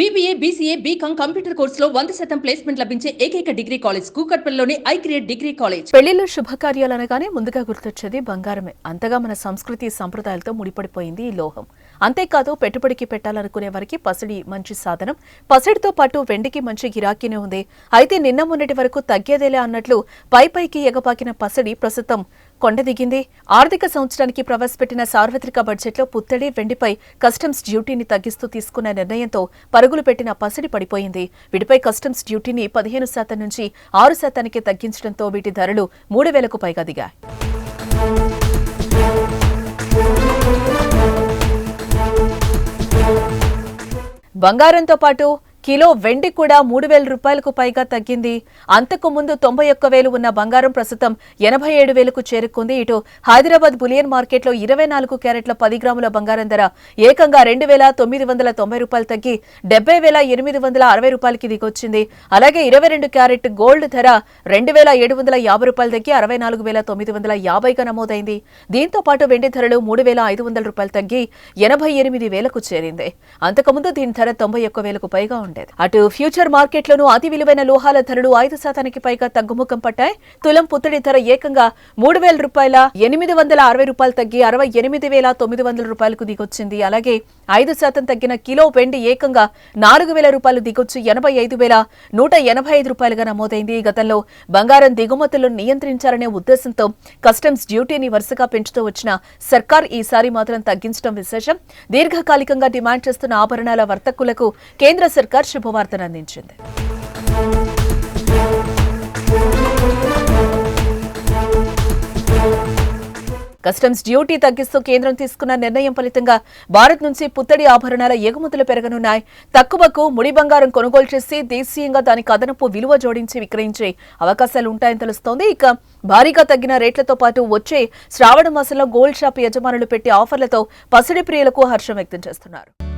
BBA BCA BCom computer కోర్సులో వంద శాతం ప్లేస్మెంట్ లభించే ఏకైక డిగ్రీ కాలేజ్ కూకట్పల్లిలోని ఐ క్రియేట్ డిగ్రీ కాలేజ్ పెళ్ళిలో శుభకార్యాలు అనగానే ముందుగా గుర్తొచ్చేది బంగారమే. అంతగా మన సంస్కృతి సంప్రదాయాలతో ముడిపడిపోయింది ఈ లోహం. అంతేకాదు పెట్టుబడికి పెట్టాలనుకునే వారికి పసిడి మంచి సాధనం. పసిడితో పాటు వెండికి మంచి గిరాకీనే ఉంది. అయితే నిన్న మొన్నటి వరకు తగ్గేదేలే అన్నట్లు పై పైకి ఎగపాకిన పసిడి ప్రస్తుతం కొండ దిగింది. ఆర్థిక సంవత్సరానికి ప్రవేశపెట్టిన సార్వత్రిక బడ్జెట్లో పుత్తడి వెండిపై కస్టమ్స్ డ్యూటీని తగ్గిస్తూ తీసుకున్న నిర్ణయంతో పరుగులు పెట్టిన పసిడి పడిపోయింది. వీటిపై కస్టమ్స్ డ్యూటీని పదిహేను శాతం నుంచి ఆరు శాతానికి తగ్గించడంతో వీటి ధరలు మూడు వేలకు పైగా దిగాయి. బంగారంతో పాటు కిలో వెండి కూడా మూడు వేల రూపాయలకు పైగా తగ్గింది. అంతకు ముందు తొంభై ఒక్క వేలు ఉన్న బంగారం ప్రస్తుతం ఎనభై ఏడు వేలకు చేరుకుంది. ఇటు హైదరాబాద్ బులియన్ మార్కెట్లో ఇరవై నాలుగు క్యారెట్ల పది గ్రాముల బంగారం ధర ఏకంగా రెండు వేల తొమ్మిది వందల తొంభై రూపాయలు తగ్గి డెబ్బై వేల ఎనిమిది వందల అరవై రూపాయలకి దిగొచ్చింది. అలాగే ఇరవై రెండు క్యారెట్ గోల్డ్ ధర రెండు వేల ఏడు వందల యాభై రూపాయలు తగ్గి అరవై నాలుగు వేల తొమ్మిది వందల యాభైగా నమోదైంది. దీంతో పాటు వెండి ధరలు మూడు వేల ఐదు వందల రూపాయలు తగ్గి ఎనభై ఎనిమిది వేలకు చేరింది. అంతకుముందు దీని ధర తొంభై ఒక్క వేలకు పైగా ఉండేది. అటు ఫ్యూచర్ మార్కెట్లోనూ అతి విలువైన లోహాల ధరలు ఐదు శాతానికి పైగా తగ్గుముఖం పట్టాయి. తులం పుత్తడి ధర ఏకంగా మూడు వేల రూపాయల ఎనిమిది వందల అరవై రూపాయలు తగ్గి అరవై ఎనిమిది వేల తొమ్మిది వందల రూపాయలకు దిగొచ్చింది. అలాగే ఐదు శాతం తగ్గిన కిలో వెండి ఏకంగా నాలుగు వేల రూపాయలు దిగొచ్చి ఎనభై ఐదు వేల నూట ఎనభై ఐదు రూపాయలుగా నమోదైంది. గతంలో బంగారం దిగుమతులను నియంత్రించాలనే ఉద్దేశంతో కస్టమ్స్ డ్యూటీని వరుసగా పెంచుతూ వచ్చిన సర్కార్ ఈసారి మాత్రం తగ్గించడం విశేషం. దీర్ఘకాలికంగా డిమాండ్ చేస్తున్న ఆభరణాల వర్తకులకు కేంద్ర సర్కార్ శుభవార్తను అందించింది. కస్టమ్స్ డ్యూటీ తగ్గిస్తూ కేంద్రం తీసుకున్న నిర్ణయం ఫలితంగా భారత్ నుంచి పుత్తడి ఆభరణాల ఎగుమతులు పెరగనున్నాయి. తక్కువకు ముడి బంగారం కొనుగోలు చేసి దేశీయంగా దానికి అదనపు విలువ జోడించి విక్రయించే అవకాశాలు ఉంటాయని తెలుస్తోంది. ఇక భారీగా తగ్గిన రేట్లతో పాటు వచ్చే శ్రావణ మాసంలో గోల్డ్ షాప్ యజమానులు పెట్టే ఆఫర్లతో పసిడి ప్రియులకు హర్షం వ్యక్తం చేస్తున్నారు.